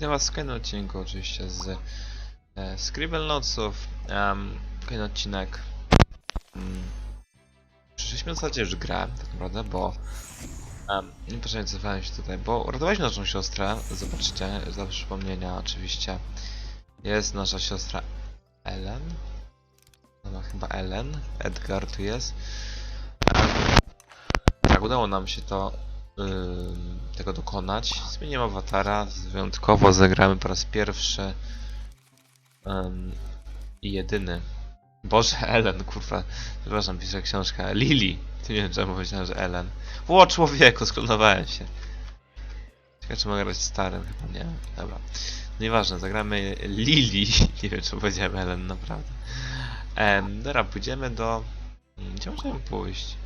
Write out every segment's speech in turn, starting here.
Witam was kolejnym odcinku oczywiście z e, Scribble Notesów. Um, kolejny odcinek. Um, przyszliśmy w zasadzie już grę, tak naprawdę, bo um, nie poczęcowałem się tutaj, bo uratowaliśmy naszą siostrę, zobaczcie, dla przypomnienia oczywiście. Jest nasza siostra Ellen. Ona chyba Ellen. Edgar tu jest. Em, tak, udało nam się to tego dokonać. Zmieniłem awatara, wyjątkowo zagramy po raz pierwszy i jedyny. Boże, Ellen, kurwa, przepraszam, piszę książkę. Lili. Nie wiem, czemu powiedziałem, że Ellen. Ło, człowieku, sklonowałem się. Ciekawe, czy mogę grać starym, chyba nie. Dobra. Nieważne, zagramy Lili. Nie wiem, czy powiedziałem Ellen, naprawdę. Dobra, pójdziemy do... Gdzie możemy pójść?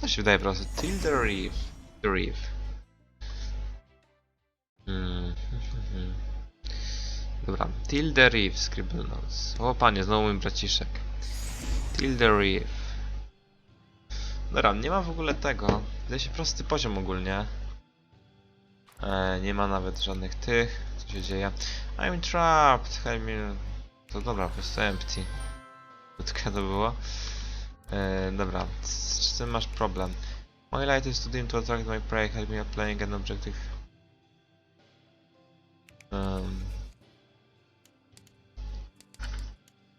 To się wydaje po prostu. Till the Reef. The Reef. Mm, Dobra, Till the Reef, Scribble Notes. O panie, znowu mój braciszek. Till the Reef. Dobra, nie ma w ogóle tego. Wydaje się prosty poziom ogólnie. E, nie ma nawet żadnych tych. Co się dzieje? I'm trapped. Me. To dobra, po prostu empty. Krótkie to było. E, dobra, z czym masz problem? My light is dim to attract my prey. Help me playing an objective. Um,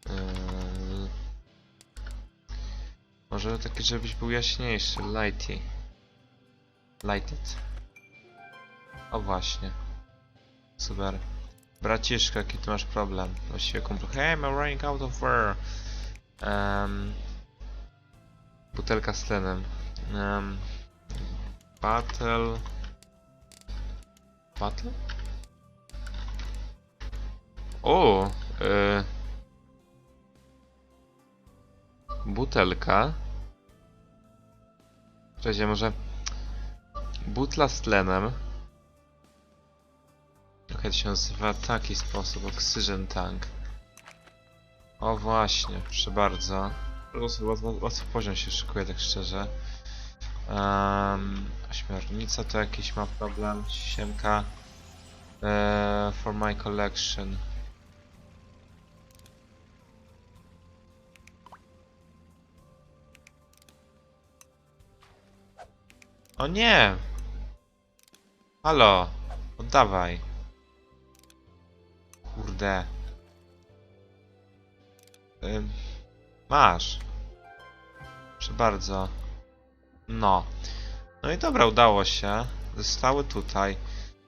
Eee, może taki, żebyś był jaśniejszy, lighty. Lighted. O właśnie. Super. Braciszka, jaki ty masz problem? Właściwie kompl- Hey, I'm running out of air. Um, butelka z tlenem. Um, battle... Battle? O! Y butelka. Czekajcie, może butla z tlenem. Jak to się nazywa? W taki sposób, oxygen tank. O właśnie, proszę bardzo. Łatwo, poziom się szykuje, tak szczerze. Um, to jakiś ma problem. Siemka. Eee, for my collection. O nie! Halo! Oddawaj! Kurde. Ym, masz. Proszę bardzo. No. No i dobra, udało się. Zostały tutaj.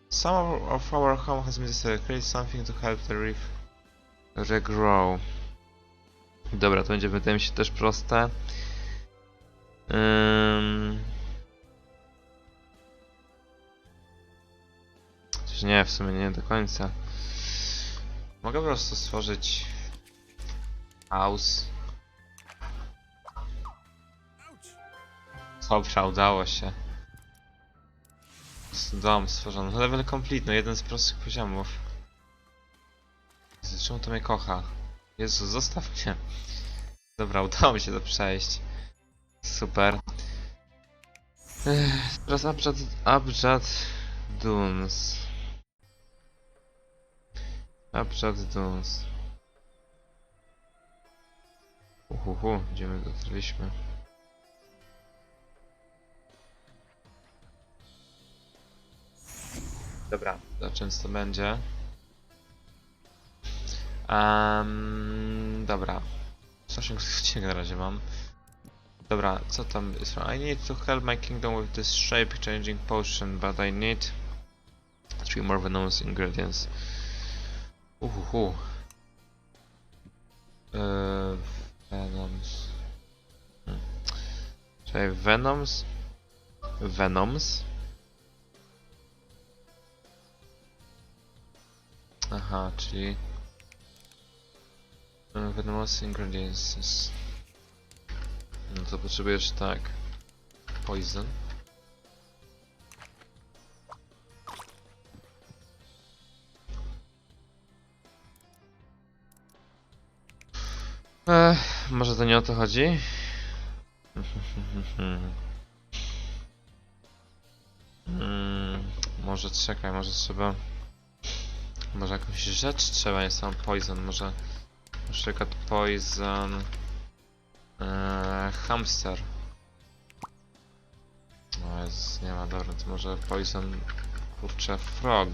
Some of our home has been destroyed. Create something to help the reef regrow. Dobra, to będzie wydaje mi się też proste. Ym... Chociaż nie, w sumie nie do końca. Mogę po prostu stworzyć house. Dobra, udało się. Dom stworzony. Level complete, no jeden z prostych poziomów. Czemu to mnie kocha? Jezu, zostaw mnie. Dobra, udało mi się to przejść. Super. Ech, teraz Abjad, Abjad Dunes. Abjad Dunes. Uhuhu, gdzie my dotarliśmy? Dobra, za często będzie. Um, dobra. 180 odcinek na razie mam. Dobra, co tam jest? I need to help my kingdom with this shape changing potion, but I need three more venomous ingredients. Uhuhu. Eee, venoms. Hmm. Czekaj, venoms? Venoms? Aha, czyli... Venomous ingredients. No to potrzebujesz tak. Poison. Ech, może to nie o to chodzi? Mm, może czekaj, może trzeba Może jakąś rzecz trzeba, nie sam poison, może... Na przykład poison... Eee, hamster. No jest, nie ma, dobra, to może poison... Kurczę, frog.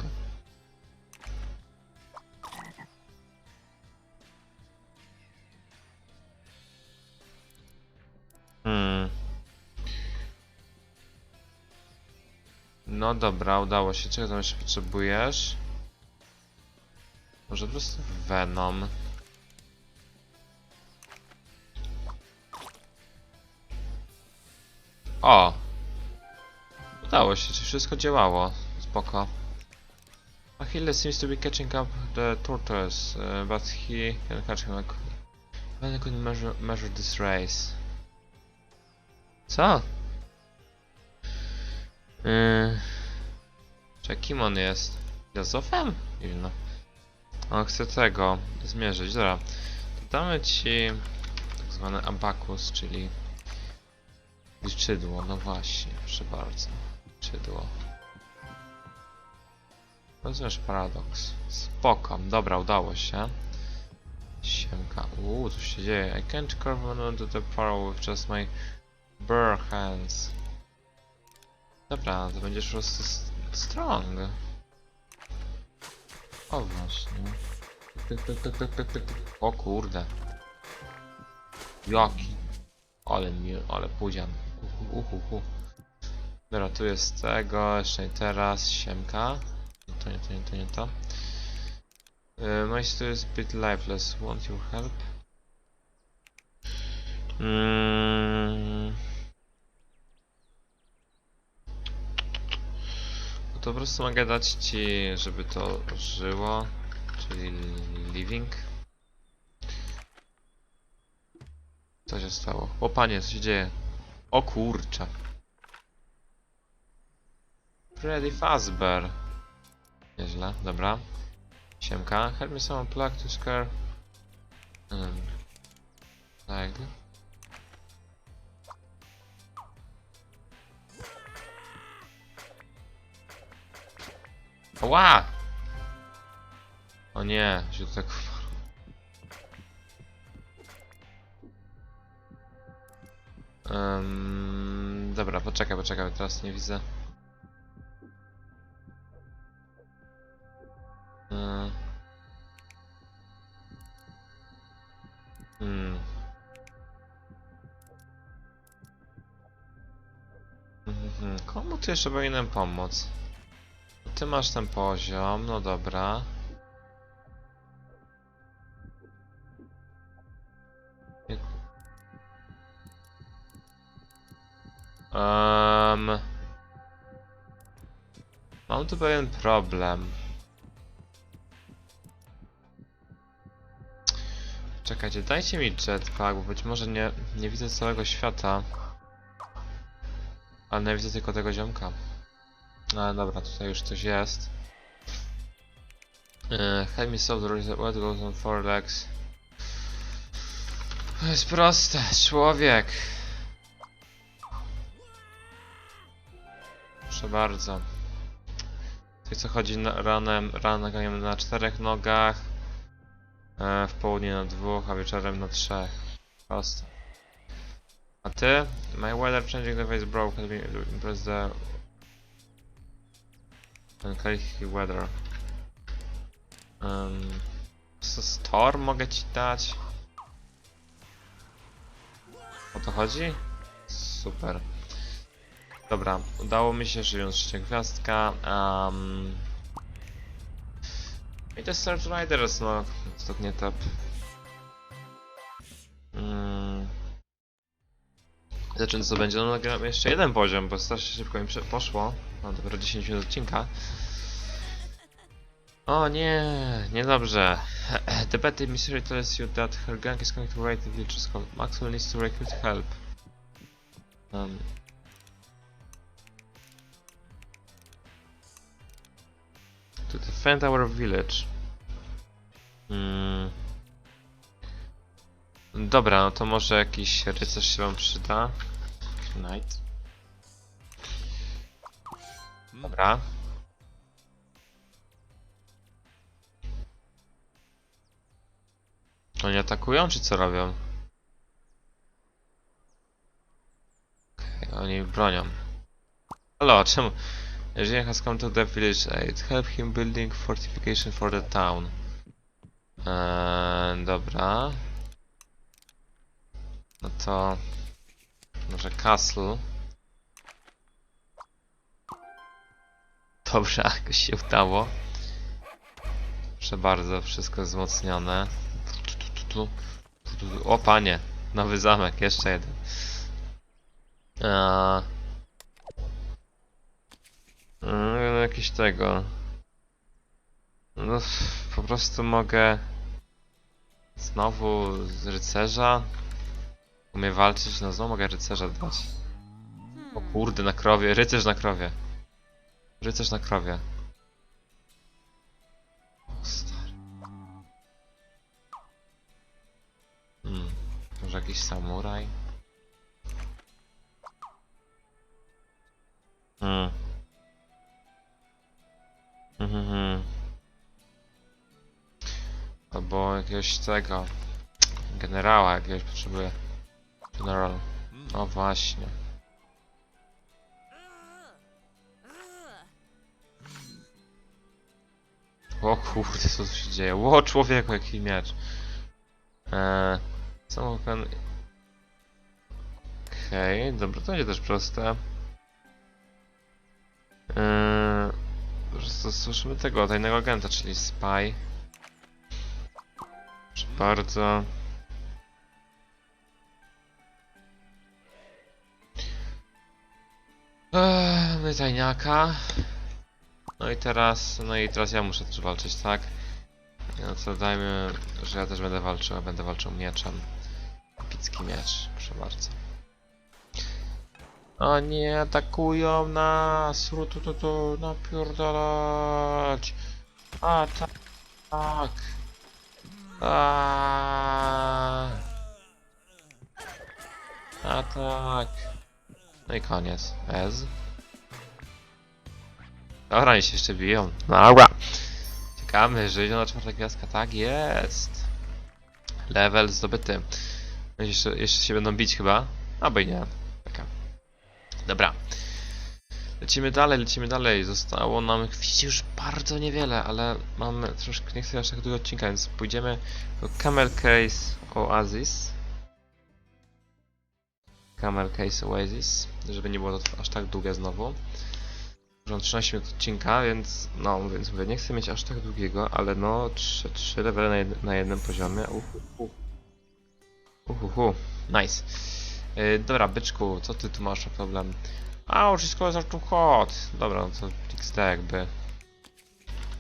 Hmm. No dobra, udało się. Czego tam jeszcze potrzebujesz? Może po prostu Venom. O! Udało się, czy wszystko działało. Spoko. Achilles seems to be catching up the tortoise, uh, but he can catch him like... When I could measure, measure this race. Co? Yy... Czy kim on jest? Filozofem? Dziwno. On chce tego zmierzyć. Dobra. To damy ci tak zwany abakus, czyli liczydło. No właśnie, proszę bardzo. Liczydło. Rozumiesz paradoks. Spoko. Dobra, udało się. Siemka. Uuu, co się dzieje? I can't carve onto the pearl with just my bare hands. Dobra, to będziesz po prostu strong. O właśnie. Tyk. O kurde. Jaki. Ale mi, ale pudzian. Uhu, uhu, uhu. Dobra, tu jest tego, jeszcze nie teraz, siemka. Nie to, nie to, nie to, nie to. Uh, my story is a bit lifeless. Want your help? Mm. To po prostu mogę dać ci, żeby to żyło, czyli living. Co się stało? O panie, co się dzieje? O kurcze. Freddy Fazbear. Nieźle, dobra. Siemka. Help me someone plug to scare. Um, tak. Ła! O nie, się tak... Um, dobra, poczekaj, poczekaj, teraz nie widzę. Yy. Hmm. Mhm. Komu tu jeszcze powinienem pomóc? Ty masz ten poziom, no dobra. Em, Mam tu pewien problem. Czekajcie, dajcie mi jetpack, bo być może nie, nie widzę całego świata. Ale nie widzę tylko tego ziomka. No dobra, tutaj już coś jest. Uh, help me solve the reason what goes on four legs. To jest proste, człowiek. Proszę bardzo. Tutaj co chodzi na, ranem, ganiamy na czterech nogach. E, w południe na dwóch, a wieczorem na trzech. Proste. A ty? My weather changing device broke. Impress the Uncanny weather. Um, storm mogę ci dać? O to chodzi? Super. Dobra, udało mi się, żyjąc trzecia gwiazdka. Um, I te Search Riders, no, ostatnie tap. Mm. Zobaczymy co będzie. No nagramy jeszcze jeden poziom, bo strasznie szybko mi poszło. Mam dopiero 10 minut odcinka. O nie, niedobrze. The Betty Mystery tells you that her gang is going to raid the village's called Maxwell needs to recruit help. Um, to defend our village. Mm. Dobra, no to może jakiś rycerz się wam przyda. Knight. Dobra. Oni atakują, czy co robią? Okej, oni bronią. Halo, czemu? Jeżeli has come to the village aid, help him building fortification for the town. Eee, dobra. No to... Może castle. Dobrze, jakoś się udało. Proszę bardzo, wszystko wzmocnione. O panie, nowy zamek, jeszcze jeden. Eee, mm, jakiś tego. No, po prostu mogę znowu z rycerza. Umie walczyć, no znowu mogę rycerza dać. O kurde, na krowie, rycerz na krowie. Rycerz na krowie. O stary. Hmm, może jakiś samuraj? Hmm. Mhm, mhm. Albo jakiegoś tego generała jakiegoś potrzebuję. General. O właśnie. O kurde, co tu się dzieje? Ło, człowieku, jaki miecz. Eee, ten... Okej, dobra, to będzie też proste. Eee, Zastosujemy tego tajnego agenta, czyli spy. Proszę bardzo. Eee, my tajniaka. No i teraz, no i teraz ja muszę też walczyć, tak? No to dajmy, że ja też będę walczył, a będę walczył mieczem. Epicki miecz, proszę bardzo. O nie, atakują nas! Tu, tu, tu, napierdalać! A, tak! Tak! A, a tak! No i koniec. Ez. Dobra, oni się jeszcze biją. Dobra. Czekamy, że idzie na czwarta gwiazdka. Tak jest. Level zdobyty. Jeszcze, jeszcze się będą bić chyba. Albo i nie. Taka. Dobra. Lecimy dalej, lecimy dalej. Zostało nam już bardzo niewiele, ale mamy troszkę, nie chcę aż tak długo odcinka, więc pójdziemy do Camel Case Oasis. Camel Case Oasis, żeby nie było to aż tak długie znowu. Mam 13 minut odcinka, więc no, więc mówię, nie chcę mieć aż tak długiego, ale no 3, 3 levele na, jed, na jednym poziomie. Uhuhu. Uhuhu. Nice. Yy, dobra, byczku, co ty tu masz za problem? A, wszystko tu hot. Dobra, no to XD jakby.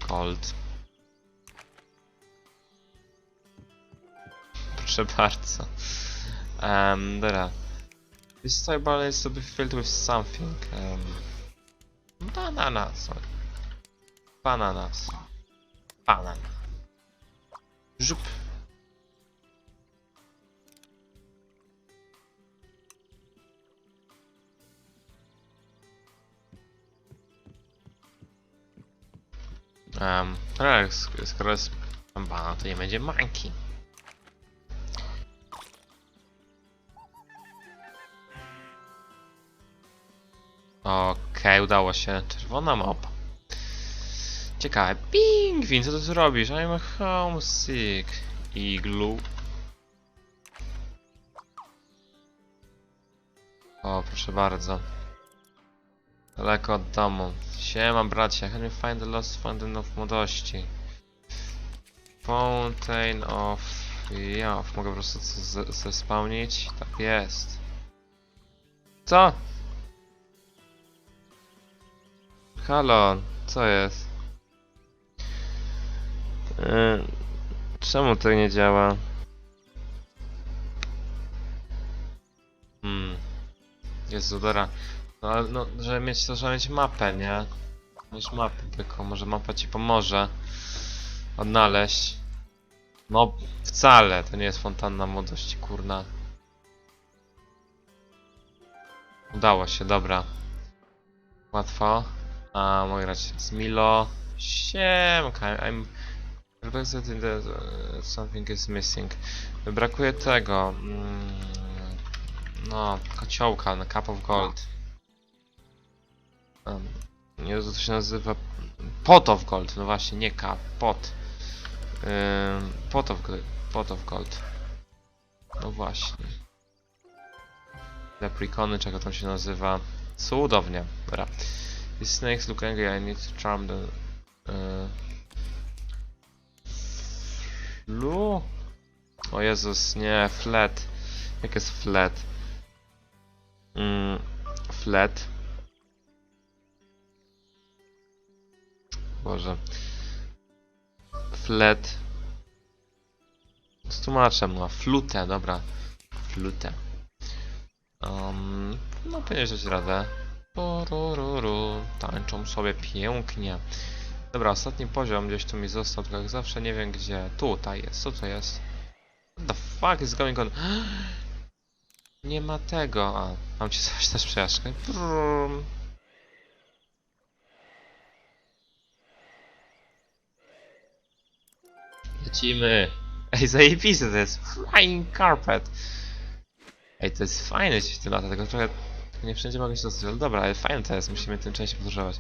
Cold. Proszę bardzo. Um, dobra. This table is to be filled with something. Um, Bananas. Bananas. Banan. Żup. Um, sk- skoro jest banan, to nie będzie manki. Okej, udało się. Czerwona mapa. Ciekawe. Pingwin, co ty tu robisz? I'm homesick. Iglu. O, proszę bardzo. Daleko od domu. Siema bracie, can you find the lost fountain of młodości? Fountain of... Ja, mogę po prostu zespałnić? Tak jest. Co? Halo, co jest? Yy, czemu to nie działa? Hmm. Jezu, dobra. No ale no, żeby mieć to, trzeba mieć mapę, nie? Mieć mapę, byku. Może mapa ci pomoże odnaleźć. No, wcale. To nie jest fontanna młodości, kurna. Udało się, dobra. Łatwo. A mogę grać z Milo. Siemka, I'm Reflects that uh, something is missing. Brakuje tego. Mm, no, kociołka na Cup of Gold. Um, nie wiem, to się nazywa. Pot of Gold, no właśnie, nie Cup, pot. Ym, pot, of, pot of Gold. No właśnie. Leprikony, czego tam się nazywa. Cudownie, dobra. These snakes look angry, I need to charm them. Lu? O Jezus, nie, flat. Jak jest flat? Mm, flat. Boże. Flat. Z tłumaczem, no, flutę, dobra. Flutę. Um, no, powinien dać radę. Porororo. Tańczą sobie pięknie. Dobra, ostatni poziom gdzieś tu mi został, tylko jak zawsze nie wiem gdzie. Tutaj jest, co to jest? What the fuck is going on? Nie ma tego. A, mam ci coś też. Brum. Lecimy. Ej, zajebiste to jest. Flying carpet. Ej, to jest fajne się w lata, tylko trochę nie wszędzie mogę się dostać, ale dobra, ale fajne to jest, musimy tym częściej podróżować.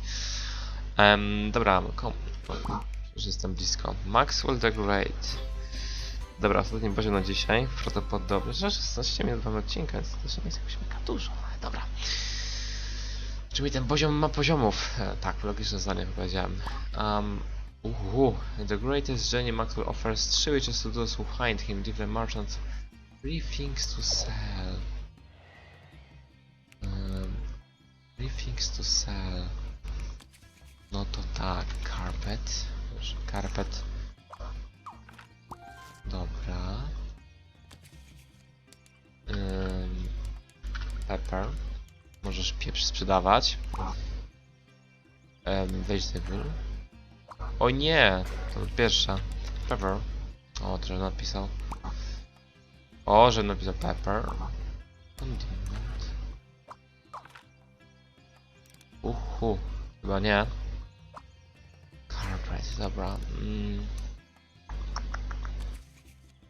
Um, dobra, kom... Już jestem blisko. Maxwell the Great. Dobra, ostatni poziom na dzisiaj. Prawdopodobnie. Że 16 minut mamy odcinka, więc to nie jest jakoś mega dużo, ale dobra. Czyli ten poziom ma poziomów. E, tak, logiczne zdanie powiedziałem. Um, uhu. The greatest journey Maxwell offers three witches to those who find him. Give the merchants three things to sell. Um, three things to sell. No to tak, carpet. Carpet. Dobra. Ym, pepper. Możesz pieprz sprzedawać. Um, vegetable. O nie! To pierwsza. Pepper. O, to napisał. O, że napisał pepper. Uhu. Chyba nie. Carpet, dobra. Mm.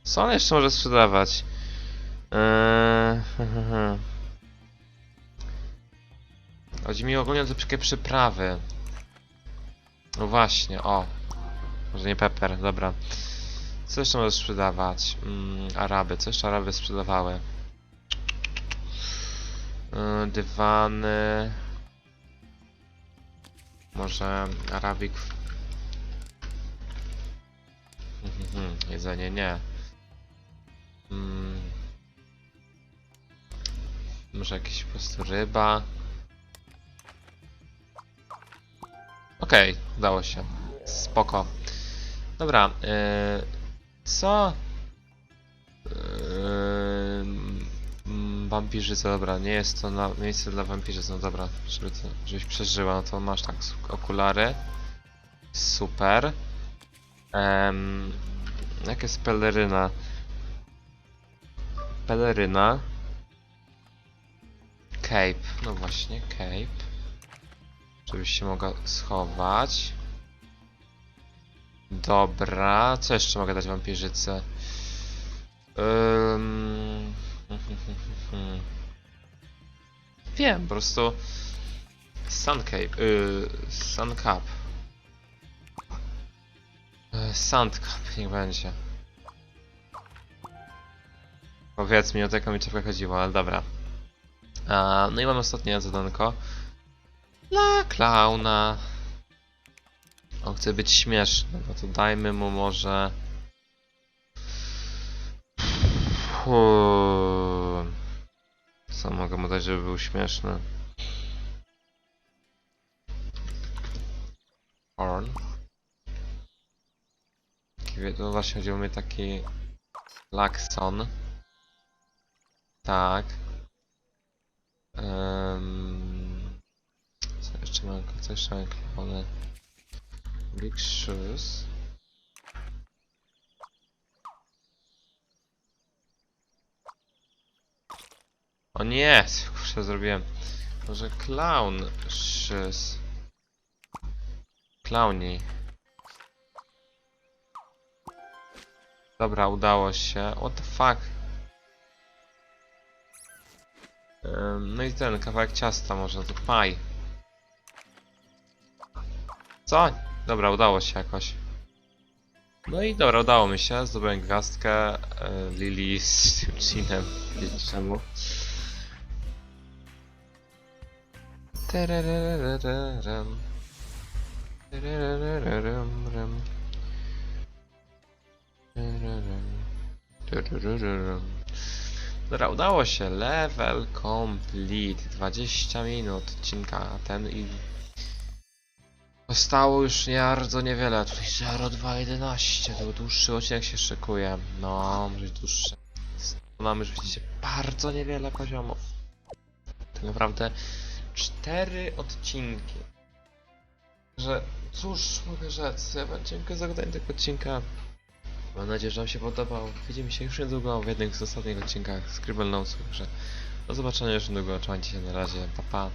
Co on jeszcze może sprzedawać? Eee, Chodzi mi ogólnie o takie przyprawy. No właśnie, o. Może nie pepper, dobra. Co jeszcze możesz sprzedawać? Mm, Araby, co jeszcze Araby sprzedawały? Yy, dywany. Może Arabik. Mhm, jedzenie nie. Mm. Może jakieś po prostu ryba. Okej, udało się. Spoko. Dobra, yy, co? Wampirzyca, dobra, nie jest to na, miejsce dla wampirzyc, no dobra, żeby to, żebyś przeżyła, no to masz tak, okulary. Super. Um, jak jest peleryna? Peleryna. Cape, no właśnie, cape. Żebyś się mogła schować. Dobra, co jeszcze mogę dać wampirzyce? Ym... Wiem, po prostu... Sun Cape, yy, Sun Cup. Yy, Sand Cup, niech będzie. Powiedz mi, o taką mi czapkę chodziło, ale dobra. A, no i mam ostatnie zadanko. Dla klauna. On chce być śmieszny, no to dajmy mu może... Uuu. Co mogę mu dać, żeby był śmieszny? Horn. No właśnie chodziło mi taki... Lakson. Tak. Um, co jeszcze mam? Co jeszcze mam? Big shoes. O nie! Kurczę, zrobiłem. Może clown shoes. Clowni. Dobra, udało się. What the fuck? No i ten, kawałek ciasta może, to paj. Co? Dobra, udało się jakoś. No i dobra, udało mi się, zdobyłem gwiazdkę e, Lili z tym Chinem, czemu. Tererererem. Dobra, udało się. Level complete. 20 minut odcinka ten i... Zostało już nie bardzo niewiele. Tutaj 0211. To dłuższy odcinek się szykuje. No, może dłuższy. Mamy już widzicie bardzo niewiele poziomów. Tak naprawdę cztery odcinki. Że cóż mogę rzec, ja wam dziękuję za oglądanie tego odcinka. Mam nadzieję, że wam się podobał. Widzimy się już niedługo w jednym z ostatnich odcinkach Scribble Notes, także do zobaczenia już niedługo, trzymajcie się na razie, pa pa.